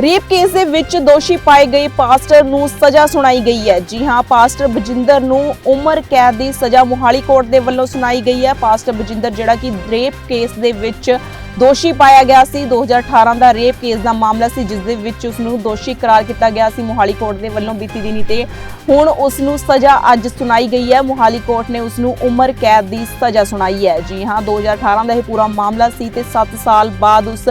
Rape case ਦੇ ਵਿੱਚ ਦੋਸ਼ੀ ਪਾਏ ਗਏ ਪਾਸਟਰ ਨੂੰ ਸਜ਼ਾ ਸੁਣਾਈ ਗਈ ਹੈ। ਜੀ ਹਾਂ, ਪਾਸਟਰ ਬਜਿੰਦਰ ਨੂੰ ਉਮਰ ਕੈਦ ਦੀ ਸਜ਼ਾ ਮੁਹਾਲੀ ਕੋਰਟ ਦੇ ਵੱਲੋਂ ਸੁਣਾਈ ਗਈ ਹੈ। ਪਾਸਟਰ ਬਜਿੰਦਰ, ਜਿਹੜਾ ਕਿ ਰੇਪ ਕੇਸ ਦੇ ਵਿੱਚ ਦੋਸ਼ੀ ਪਾਇਆ ਗਿਆ ਸੀ 2018 ਦਾ ਰੇਪ ਕੇਸ ਦਾ ਮਾਮਲਾ ਸੀ, ਜਿਸ ਦੇ ਵਿੱਚ ਉਸ ਨੂੰ ਦੋਸ਼ੀ ਕਰਾਰ ਕੀਤਾ ਗਿਆ ਸੀ ਮੁਹਾਲੀ ਕੋਰਟ ਦੇ ਵੱਲੋਂ ਬੀਤੀ ਦਿਨੀ ਤੇ। ਹੁਣ ਉਸ ਨੂੰ ਸਜ਼ਾ ਅੱਜ ਸੁਣਾਈ ਗਈ ਹੈ। ਮੁਹਾਲੀ ਕੋਰਟ ਨੇ ਉਸ ਨੂੰ ਉਮਰ ਕੈਦ ਦੀ ਸਜ਼ਾ ਸੁਣਾਈ ਹੈ। ਜੀ ਹਾਂ 2018 ਦਾ ਇਹ ਪੂਰਾ ਮਾਮਲਾ ਸੀ ਤੇ 7 ਸਾਲ ਬਾਅਦ ਉਸ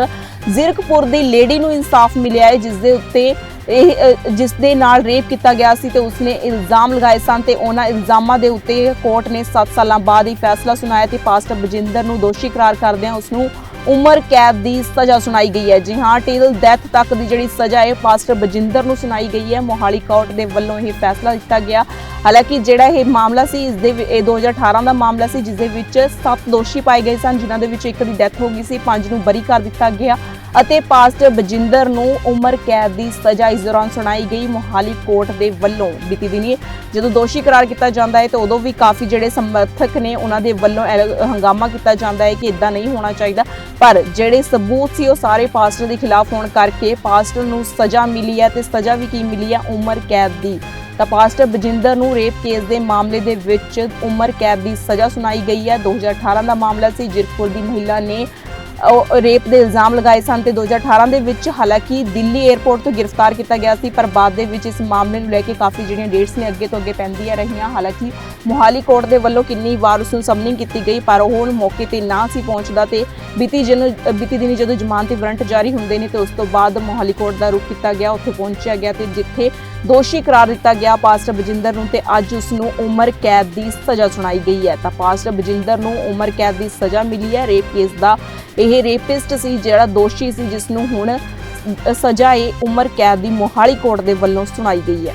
ਜ਼ਿਰਕਪੁਰ ਦੀ ਲੇਡੀ ਨੂੰ ਇਨਸਾਫ ਮਿਲਿਆ ਹੈ ਜਿਸ ਦੇ ਉੱਤੇ ਇਹ ਅ, ਜਿਸ ਦੇ ਨਾਲ ਰੇਪ ਕੀਤਾ ਗਿਆ ਸੀ ਤੇ ਉਸਨੇ ਇਲਜ਼ਾਮ ਲਗਾਏ ਸਨ ਤੇ ਉਹਨਾਂ ਇਲਜ਼ਾਮਾਂ ਦੇ ਉੱਤੇ ਕੋਰਟ ਨੇ 7 ਸਾਲਾਂ ਬਾਅਦ ਹੀ ਫੈਸਲਾ ਸੁਣਾਇਆ ਤੇ ਪਾਸਟਰ ਬਜਿੰਦਰ ਨੂੰ ਦੋਸ਼ੀ ਕਰਾਰ ਕਰਦਿਆਂ ਉਸ ਨੂੰ ਉਮਰ ਕੈਦ ਦੀ ਸਜ਼ਾ ਸੁਣਾਈ ਗਈ ਹੈ। ਜੀ ਹਾਂ ਟਿਲ ਡੈਥ ਤੱਕ ਦੀ ਜਿਹੜੀ ਸਜ਼ਾ ਹੈ ਪਾਸਟਰ ਬਜਿੰਦਰ ਨੂੰ ਸੁਣਾਈ ਗਈ ਹੈ। ਮੋਹਾਲੀ ਕੋਰਟ ਦੇ ਵੱਲੋਂ ਇਹ ਫੈਸਲਾ ਦਿੱਤਾ ਗਿਆ। ਹਾਲਾਂਕਿ ਜਿਹੜਾ ਇਹ ਮਾਮਲਾ ਸੀ ਇਸ ਦੇ ਵਿ- ਇਹ 2018 ਦਾ ਮਾਮਲਾ ਸੀ ਜਿਸ ਦੇ ਵਿੱਚ 7 ਦੋਸ਼ੀ ਪਾਏ ਗਏ ਸਨ ਜਿਨ੍ਹਾਂ ਦੇ ਵਿੱਚ ਇੱਕ ਦੀ ਡੈਥ ਹੋ ਗਈ ਸੀ ਪੰਜ ਨੂੰ ਬਰੀ ਕਰ ਦਿੱਤਾ ਗਿਆ। ਅਤੇ ਪਾਸਟਰ ਬਜਿੰਦਰ ਨੂੰ ਉਮਰ ਕੈਦ ਦੀ ਸਜ਼ਾ ਇਸ ਦੌਰਾਨ ਸੁਣਾਈ ਗਈ। ਮੋਹਾਲੀ ਕੋਰਟ ਦੇ ਵੱਲੋਂ ਬੀਤੀ ਦਿਨੀ ਜਦੋਂ ਦੋਸ਼ੀ ਕਰਾਰ ਕੀਤਾ ਜਾਂਦਾ ਹੈ ਤਾਂ ਉਦੋਂ ਵੀ ਕਾਫੀ ਜਿਹੜੇ ਸਮਰਥਕ ਨੇ ਉਹਨਾਂ ਦੇ ਵੱਲੋਂ ਹੰਗਾਮਾ ਕੀਤਾ ਜਾਂਦਾ ਹੈ ਕਿ ਇਦਾਂ ਨਹੀਂ ਹੋਣਾ ਚਾਹੀਦਾ। ਪਰ ਜਿਹੜੇ ਸਬੂਤ ਸੀ ਉਹ ਸਾਰੇ ਪਾਸਟਰ ਦੇ ਖਿਲਾਫ ਹੋਣ ਕਰਕੇ ਪਾਸਟਰ ਨੂੰ ਸਜ਼ਾ ਮਿਲੀ ਹੈ ਤੇ ਸਜ਼ਾ ਵੀ ਕੀ ਮਿਲੀ ਹੈ? ਉਮਰ ਕੈਦ ਦੀ। ਤਾਂ ਪਾਸਟਰ ਬਜਿੰਦਰ ਨੂੰ ਰੇਪ ਕੇਸ ਦੇ ਮਾਮਲੇ ਦੇ ਵਿੱਚ ਉਮਰ ਕੈਦ ਦੀ ਸਜ਼ਾ ਸੁਣਾਈ ਗਈ ਹੈ। 2018 ਦਾ ਮਾਮਲਾ ਸੀ। ਜਿਰਕਪੁਰ ਦੀ ਮਹਿਲਾ ਨੇ ਰੇਪ ਦੇ ਇਲਜ਼ਾਮ ਲਗਾਏ ਸਨ ਤੇ 2018 ਦੇ ਵਿੱਚ ਹਾਲਾਂਕਿ ਦਿੱਲੀ 에ਅਰਪੋਰਟ ਤੋਂ ਗ੍ਰਿਫਤਾਰ ਕੀਤਾ ਗਿਆ ਸੀ, ਪਰ ਬਾਅਦ ਦੇ ਵਿੱਚ ਇਸ ਮਾਮਲੇ ਨੂੰ ਲੈ ਕੇ ਕਾਫੀ ਜਿਹੜੀਆਂ ਡੇਟਸ ਨੇ ਅੱਗੇ ਤੋਂ ਅੱਗੇ ਪੈਂਦੀਆਂ ਰਹੀਆਂ। ਹਾਲਾਂਕਿ ਮੋਹਾਲੀ ਕੋਰਟ ਦੇ ਵੱਲੋਂ ਕਿੰਨੀ ਵਾਰ ਉਸ ਨੂੰ ਸਮਨਿੰਗ ਕੀਤੀ ਗਈ, ਪਰ ਉਹ ਹੁਣ ਮੌਕੇ ਤੇ ਨਾ ਸੀ ਪਹੁੰਚਦਾ ਤੇ ਬੀਤੀ ਜਨ, ਬੀਤੀ ਦਿਨੀ ਜਦੋਂ ਜ਼ਮਾਨਤੀ ਵਾਰੰਟ ਜਾਰੀ ਹੁੰਦੇ ਨੇ ਤੇ ਉਸ ਤੋਂ ਬਾਅਦ ਮੋਹਾਲੀ ਕੋਰਟ ਦਾ ਰੁਖ ਕੀਤਾ ਗਿਆ, ਉੱਥੇ ਪਹੁੰਚਿਆ ਗਿਆ ਤੇ ਜਿੱਥੇ ਦੋਸ਼ੀ ਕਰਾਰ ਦਿੱਤਾ ਗਿਆ, ਪਾਸਟਰ ਬਜਿੰਦਰ ਨੂੰ ਤੇ ਅੱਜ ਉਸ ਨੂੰ ਉਮਰ ਕੈਦ ਦੀ ਸਜ਼ਾ ਸੁਣਾਈ ਗਈ ਹੈ। ਤਾਂ ਪਾਸਟਰ ਬਜਿੰਦਰ ਨੂੰ ਉਮਰ ਕੈਦ ਦੀ ਸਜ਼ਾ ਮਿਲੀ ਹੈ, ਰੇਪ ਕੇਸ ਦਾ ਇਹ ਰੇਪਿਸਟ ਸੀ ਜਿਹੜਾ ਦੋਸ਼ੀ ਸੀ ਜਿਸ ਨੂੰ ਹੁਣ ਸਜ਼ਾ ਏ ਉਮਰ ਕੈਦ ਦੀ ਮੋਹਾਲੀ ਕੋਰਟ ਦੇ ਵੱਲੋਂ ਸੁਣਾਈ ਗਈ ਹੈ।